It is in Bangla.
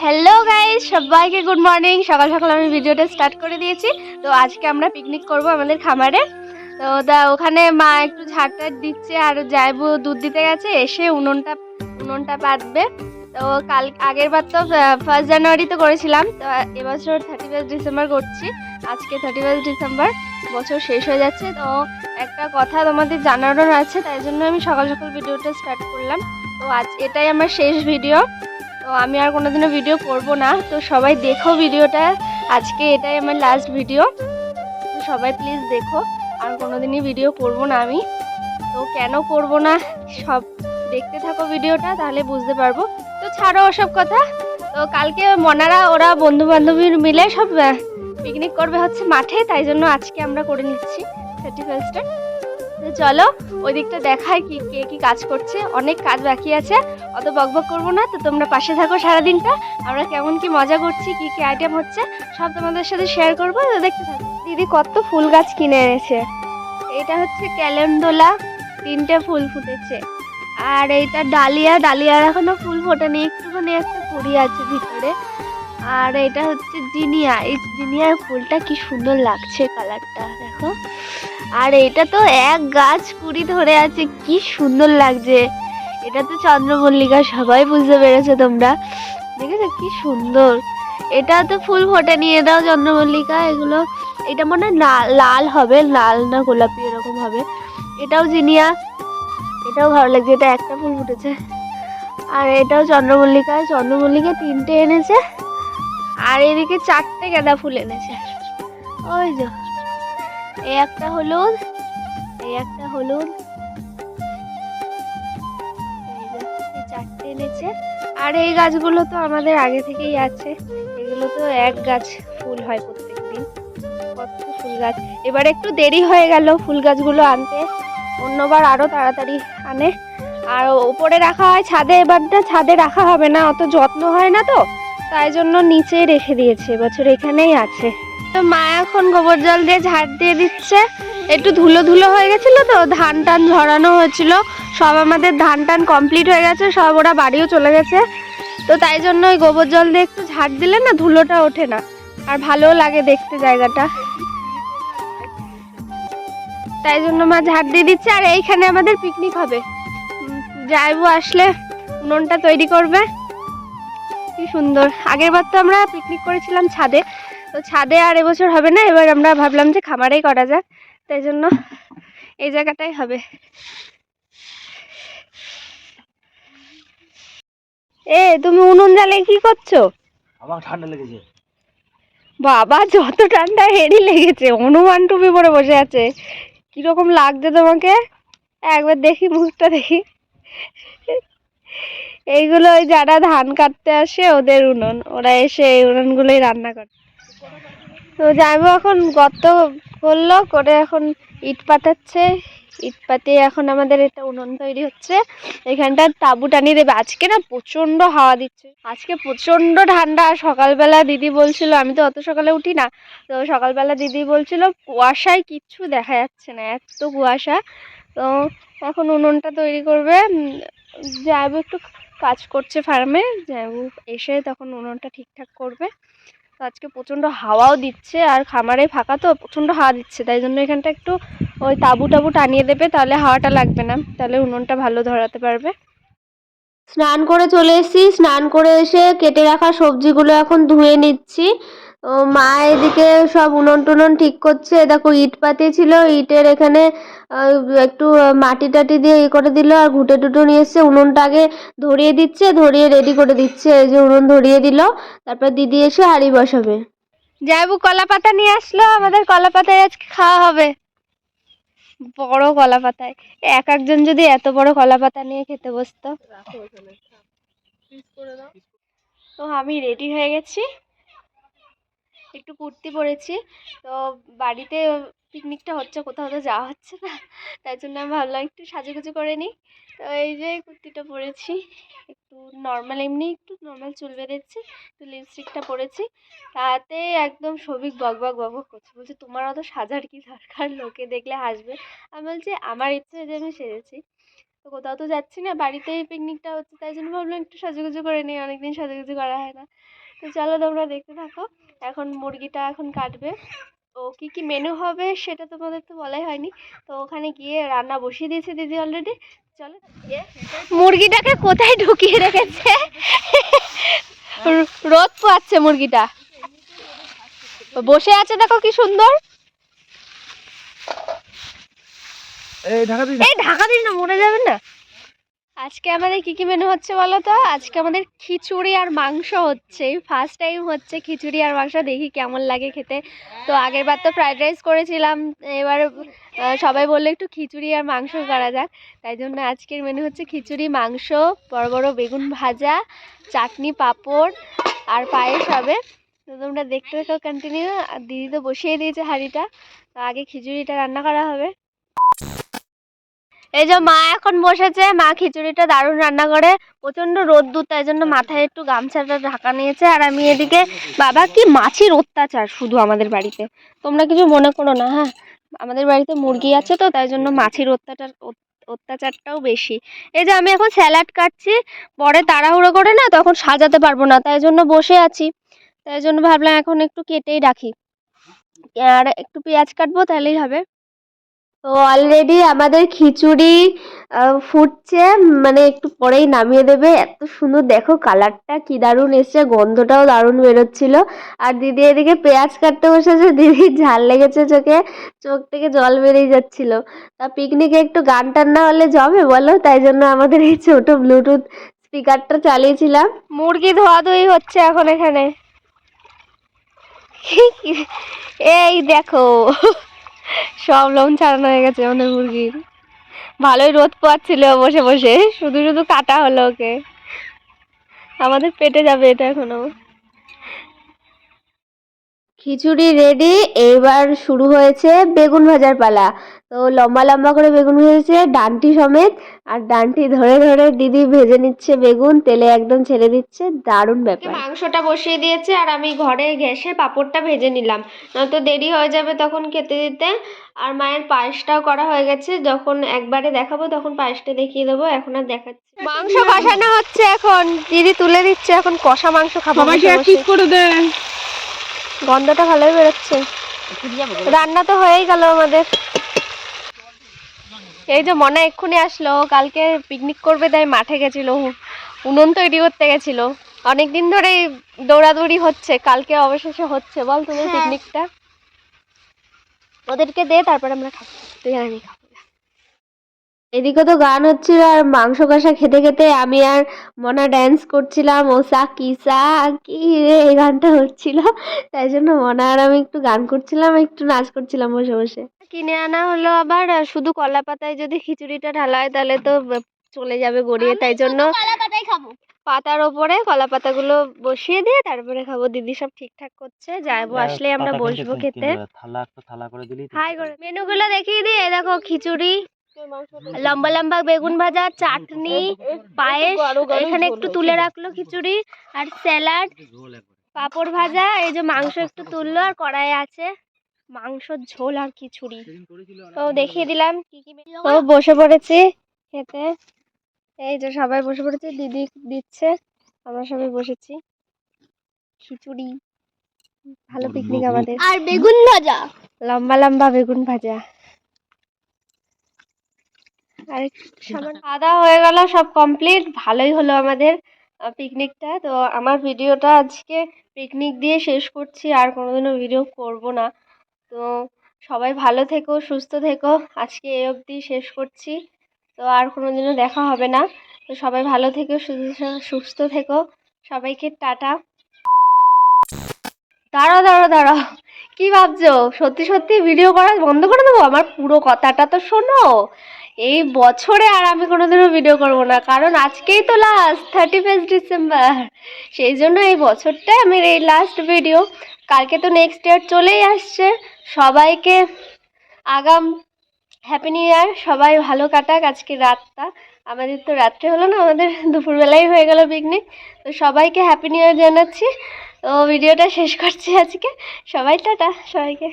হ্যালো সবাইকে গুড মর্নিং সকাল সকাল আমি ভিডিওটা স্টার্ট করে দিয়েছি। তো আজকে আমরা পিকনিক করব আমাদের খামারে। তো দা, ওখানে মা একটু ঝাড় দিচ্ছে আর যাইবো দুধ দিতে গেছে। এসে উনুনটা উনুনটা পাতবে তো কাল, আগের বার তো ফার্স্ট জানুয়ারিতে করেছিলাম, তো এবছর থার্টি ফার্স্ট ডিসেম্বর করছি। আজকে থার্টি ফার্স্ট ডিসেম্বর বছর শেষ হয়ে যাচ্ছে, তো একটা কথা তোমাদের জানানোর আছে, তাই জন্য আমি সকাল সকাল ভিডিওটা স্টার্ট করলাম। তো আজ এটাই আমার শেষ ভিডিও তো আমি আর কোনোদিনও ভিডিও করব না, তো সবাই দেখো ভিডিওটা, আজকে এটাই আমার লাস্ট ভিডিও তো সবাই প্লিজ দেখো, আর কোনোদিনই ভিডিও করব না আমি। তো কেন করব না, সব দেখতে থাকো ভিডিওটা, তাহলে বুঝতে পারব। তো ছাড়ো ওসব কথা। তো কালকে মনারা, ওরা বন্ধু বান্ধবীর মিলে সব পিকনিক করবে হচ্ছে মাঠে, তাই জন্য আজকে আমরা করে নিচ্ছি থার্টি ফার্স্টে তো চলো, ওই দিকটা দেখায় কি, কে কি কাজ করছে। অনেক কাজ বাকি আছে, অত বকবক করব না। তো তোমরা পাশে থাকো সারাদিনটা। আমরা কেমন কি মজা করছি, কি কি আইটেম হচ্ছে, সব তোমাদের সাথে শেয়ার করব। তো দেখতে থাকো। দিদি কত ফুল গাছ কিনে এনেছে। এটা হচ্ছে ক্যালেন্ডোলা তিনটে ফুল ফুটেছে। আর এইটা ডালিয়া, ডালিয়ার এখনও ফুল ফোটেনি, একটুখানি একটা কুড়ি আছে ভিতরে। আর এটা হচ্ছে জিনিয়া, এই জিনিয়ার ফুলটা কি সুন্দর লাগছে কালারটা, দেখো। আর এটা তো এক গাছ কুড়ি ধরে আছে, কি সুন্দর লাগছে। এটা তো চন্দ্রমল্লিকা, সবাই বুঝতে পেরেছ তোমরা। দেখেছ কি সুন্দর। এটা তো ফুল ফোটেনি, এটাও চন্দ্রমল্লিকা, এগুলো, এটা মনে হয় লাল হবে, লাল না গোলাপি এরকম হবে। এটাও জিনিয়া এটাও ভালো লাগছে, এটা একটা ফুল ফুটেছে। আর এটাও চন্দ্রমল্লিকা চন্দ্রমল্লিকা তিনটে এনেছে, আর এদিকে চারটে গাঁদা ফুল এনেছে। ওই যে, এই একটা হলুদ, এই একটা হলুদ চারটে এনেছে। আর এই গাছগুলো তো আমাদের আগে থেকেই আছে। এগুলো তো এক গাছ ফুল হয় প্রত্যেকদিন। কত ফুল গাছ। এবার একটু দেরি হয়ে গেল ফুল গাছগুলো আনতে। অন্যবার আরও তাড়াতাড়ি আনে। আর ওপরে রাখা হয় ছাদে, এবারটা ছাদে রাখা হবে না, অত যত্ন হয় না তো, তাই জন্য নিচেই রেখে দিয়েছে, এবছর এখানেই আছে। তো মা এখন গোবর জল দিয়ে ঝাড় দিয়ে দিচ্ছে। একটু ধুলো ধুলো হয়ে গেছিল তো, ধান টান ঝরানো হয়েছিল। সব আমাদের ধান টান কমপ্লিট হয়ে গেছে, সব ওরা বাড়িও চলে গেছে। তো তাই জন্য ওই গোবর জল দিয়ে একটু ঝাড় দিলে না ধুলোটা ওঠে না, আর ভালোও লাগে দেখতে জায়গাটা। তাই জন্য মা ঝাড় দিয়ে দিচ্ছে আর এইখানে আমাদের পিকনিক হবে। যাইবো আসলে উনুনটা তৈরি করবে। কি সুন্দর। আগের বার তো আমরা পিকনিক করেছিলাম ছাদে। তো ছাদে আর এবছর হবে না এবার আমরা ভাবলাম যে খামারেই করা যাক। তাই জন্য এই জায়গাটাই হবে। এ তুমি উনুন জ্বালে কি করছ? আমার ঠান্ডা লেগেছে। বাবা যত ঠান্ডা হেরি লেগেছে হনুমান টুপি পরে বসে আছে। কীরকম লাগছে তোমাকে? একবার দেখি মুখটা দেখি। এইগুলো ওই যারা ধান কাটতে আসে, ওদের উনুন। ওরা এসে এই উনুনগুলোই রান্না করে। তো যাইবো এখন গর্ত করল করে এখন ইট পাতাচ্ছে ইট পাতিয়ে এখন আমাদের এটা উনুন তৈরি হচ্ছে। এখানটা তাবু টানিয়ে দেবে। আজকে না প্রচণ্ড হাওয়া দিচ্ছে। আজকে প্রচণ্ড ঠান্ডা। সকালবেলা দিদি বলছিল, আমি তো অত সকালে উঠি না। তো সকালবেলা দিদি বলছিল, কুয়াশায় কিচ্ছু দেখা যাচ্ছে না, এত কুয়াশা। তো এখন উনুনটা তৈরি করবে। যাব একটু কাজ করছে ফার্মে। যাব এসে তখন উনুনটা ঠিকঠাক করবে। তো আজকে প্রচণ্ড হাওয়াও দিচ্ছে আর খামারে ফাঁকা তো প্রচণ্ড হাওয়া দিচ্ছে, তাই জন্য এখানটা একটু ওই তাবু টাবু টানিয়ে দেবে, তাহলে হাওয়াটা লাগবে না, তাহলে উনুনটা ভালো ধরাতে পারবে। স্নান করে চলে এসেছি, স্নান করে এসে কেটে রাখা সবজিগুলো এখন ধুয়ে নিচ্ছি। ও মা এদিকে সব উনুন টুনুন ঠিক করছে। দেখো ইট পাতিয়েছিল ইটের এখানে একটু মাটি টাটি দিয়ে ইয়ে করে দিল আর ঘুটে টুটে নিয়ে এসছে। উনুনটা আগে ধরিয়ে দিচ্ছে ধরিয়ে রেডি করে দিচ্ছে। এই যে উনুন ধরিয়ে দিল তারপর দিদি এসে হাঁড়ি বসাবে। যাইবু কলা পাতা নিয়ে আসলো। আমাদের কলা পাতায় আজকে খাওয়া হবে। বড় কলা পাতায়। এক একজন যদি এত বড় কলা পাতা নিয়ে খেতে বসতো। তো আমি রেডি হয়ে গেছি। একটু কুর্তি পরেছি তো বাড়িতে পিকনিকটা হচ্ছে, কোথাও তো যাওয়া হচ্ছে না। তাই জন্য আমি ভাবলাম একটু সাজুগুজু করে নিই। তো এই যে কুর্তিটা পরেছি, একটু নর্মাল এমনি একটু নর্মাল চুল বেঁধেছি, একটু লিপস্টিকটা পরেছি। তাতে একদম সবিক বক বক বক বক করছে। বলছে, তোমার অত সাজার কি দরকার? লোকে দেখলে হাসবে। আমি বলছি, আমার ইচ্ছে যে আমি সেজেছি। তো কোথাও তো যাচ্ছি না, বাড়িতেই পিকনিকটা হচ্ছে। তাই জন্য ভাবলাম একটু সাজুগুজু করে নিই। অনেকদিন সাজুগুজু করা হয় না। তো চলো তোমরা দেখতে থাকো। এখন মুরগিটা এখন কাটবে। ও কী কী মেনু হবে সেটা তোমাদের তো বলাই হয়নি। তো ওখানে গিয়ে রান্না বসিয়ে দিয়েছে দিদি অলরেডি চলো মুরগিটাকে কোথায় ঢুকিয়ে রেখেছে? রোদ পোয়াচ্ছে মুরগিটা। বসে আছে দেখো কি সুন্দর। এই ঢাকা দিস এই ঢাকা দিস না মরে যাবেন না? আজকে আমাদের কি কি মেনু হচ্ছে বলো তো? আজকে আমাদের খিচুড়ি আর মাংস হচ্ছে। ফার্স্ট টাইম হচ্ছে খিচুড়ি আর মাংস। দেখি কেমন লাগে খেতে। তো আগের বার তো ফ্রাইড রাইস করেছিলাম। এবার সবাই বলল একটু খিচুড়ি আর মাংস করা যাক। তাই জন্য আজকের মেনু হচ্ছে খিচুড়ি, মাংস, বড় বড় বেগুন ভাজা, চাটনি, পাঁপড় আর পায়েস হবে। তো তোমরা দেখতে থাকো কন্টিনিউ আর দিদি তো বসিয়ে দিয়েছে হাঁড়িটা। তো আগে খিচুড়িটা রান্না করা হবে। এই যে মা এখন বসেছে, মা খিচুড়িটা দারুণ রান্না করে প্রচণ্ড রোদ্দুর তাই জন্য মাথায় একটু গামছাটা ঢাকা নিয়েছে। আর আমি এদিকে, বাবা কি মাছির অত্যাচার শুধু আমাদের বাড়িতে। তোমরা কিছু মনে করো না হ্যাঁ? আমাদের বাড়িতে মুরগি আছে তো, তাই জন্য মাছির অত্যাচার, অত্যাচারটাও বেশি। এই যে আমি এখন স্যালাড কাটছি, পরে তাড়াহুড়ো করে না তখন সাজাতে পারব না, তাই জন্য বসে আছি। তাই জন্য ভাবলাম এখন একটু কেটেই রাখি। আর একটু পেঁয়াজ কাটবো, তাহলেই হবে। তো অলরেডি আমাদের খিচুড়ি ফুটছে মানে একটু পরেই নামিয়ে দেবে। এত সুন্দর, দেখো কালারটা কি দারুণ এসছে, গন্ধটাও দারুণ বেরোচ্ছিল। আর দিদি এদিকে পেঁয়াজ কাটতে বসেছে, দিদি ঝাল লেগেছে চোখে, চোখ থেকে জল বেরিয়ে যাচ্ছিল। তা পিকনিকে একটু গান টান না হলে জমে বলো? তাই জন্য আমাদের এই ছোট ব্লুটুথ স্পিকারটা চালিয়েছিলাম। মুরগি ধোয়াধুয়ি হচ্ছে এখন এখানে। এই দেখো। সব লোন ছাড়ানো হয়ে গেছে আমাদের মুরগির ভালোই রোদ পোয়াচ্ছিল বসে বসে, শুধু শুধু কাটা হলো ওকে। আমাদের পেটে যাবে এটা এখনও। খিচুড়ি রেডি এবার শুরু হয়েছে বেগুন ভাজার পালা। তো লম্বা লম্বা করে বেগুন ভেজেছে ডানটি সমেত আর ডানটি ধরে ধরে দিদি ভেজে নিচ্ছে বেগুন তেলে একদম ছেড়ে দিচ্ছে দারুণ ব্যাপার। মাংসটা বসিয়ে দিয়েছে আর আমি ঘরে ঘেসে পাঁপড়টা ভেজে নিলাম। নয়তো দেরি হয়ে যাবে তখন খেতে দিতে। আর মায়ের পায়েসটাও করা হয়ে গেছে যখন একবারে দেখাবো তখন পায়েসটা দেখিয়ে দেবো এখন আর দেখাচ্ছি মাংস কষানো হচ্ছে এখন। দিদি তুলে দিচ্ছে এখন কষা মাংস খাব। করে দে। গন্ধটা ভালোই বেরোচ্ছে। রান্না তো হয়েই গেল আমাদের। এই যে মনে এক্ষুনি আসলো কালকে পিকনিক করবে তাই মাঠে গেছিল। উনুন তৈরি করতে গেছিল। অনেক দিন ধরেই দৌড়াদৌড়ি হচ্ছে কালকে অবশেষে হচ্ছে। বল তুমি পিকনিকটা ওদেরকে দে তারপর আমরা খাব। তুই আর আমি খাব। এদিকে তো গান হচ্ছিল আর মাংস কষা খেতে খেতে আমি আর মনা ড্যান্স করছিলাম। ও সা কি সা কি রে এই গানটা হচ্ছিল। তাই জন্য মনা আর আমি একটু গান করছিলাম একটু নাচ করছিলাম বসে বসে। কিনে আনা হলো আবার শুধু কলা পাতায় যদি খিচুড়িটা ঢালা হয় তাহলে তো চলে যাবে গড়িয়ে। তাই জন্য পাতার ওপরে কলা পাতাগুলো বসিয়ে দিয়ে তারপরে খাব। দিদি সব ঠিকঠাক করছে যাইবো আসলে আমরা বসবো খেতে। থালা একটা থালা করে দিলি হাই করে মেনুগুলো দেখিয়ে দিই দেখো খিচুড়ি। লম্বা লম্বা বেগুন ভাজা চাটনি পায়েস এখানে একটু তুলে রাখল খিচুড়ি আর স্যালাড পাঁপড় ভাজা এই যে মাংস একটু তুললো আর কড়াইয়ে আছে মাংসর ঝোল আর খিচুড়ি। তো দেখিয়ে দিলাম কি কি তো বসে পড়েছি খেতে। এই যে সবাই বসে পড়েছে দিদি দিচ্ছে আমরা সবাই বসেছি। খিচুড়ি ভালো পিকনিক আমাদের। আর বেগুন ভাজা। লম্বা লম্বা বেগুন ভাজা। আর খাওয়া হয়ে গেল, সব কমপ্লিট ভালোই হলো আমাদের পিকনিকটা তো আমার ভিডিওটা আজকে পিকনিক দিয়ে শেষ করছি, আর কোনোদিনও ভিডিও করব না। তো সবাই ভালো থেকো, সুস্থ থেকো। আজকে এই অবধি শেষ করছি। তো আর কোনোদিনও দেখা হবে না। তো সবাই ভালো থেকো, সুস্থ- সুস্থ থেকো। সবাইকে টাটা। দাঁড়াও দাঁড়াও দাঁড়াও। কি ভাবছ? সত্যি সত্যি ভিডিও করা বন্ধ করে দেবো? আমার পুরো কথাটা তো শোনো। এই বছরে আর আমি কোনোদিনও ভিডিও করব না, কারণ আজকেই তো লাস্ট থার্টি ফার্স্ট ডিসেম্বর সেই জন্য এই বছরটাই আমি এই লাস্ট ভিডিও কালকে তো নেক্সট ইয়ার চলেই আসছে। সবাইকে আগাম হ্যাপি নিউ ইয়ার সবাই ভালো কাটাক আজকে রাতটা। আমাদের তো রাত্রে হলো না, আমাদের দুপুরবেলাই হয়ে গেল পিকনিক তো সবাইকে হ্যাপি নিউ ইয়ার জানাচ্ছি। তো ভিডিওটা শেষ করছি আজকে। সবাই টাটা, সবাইকে।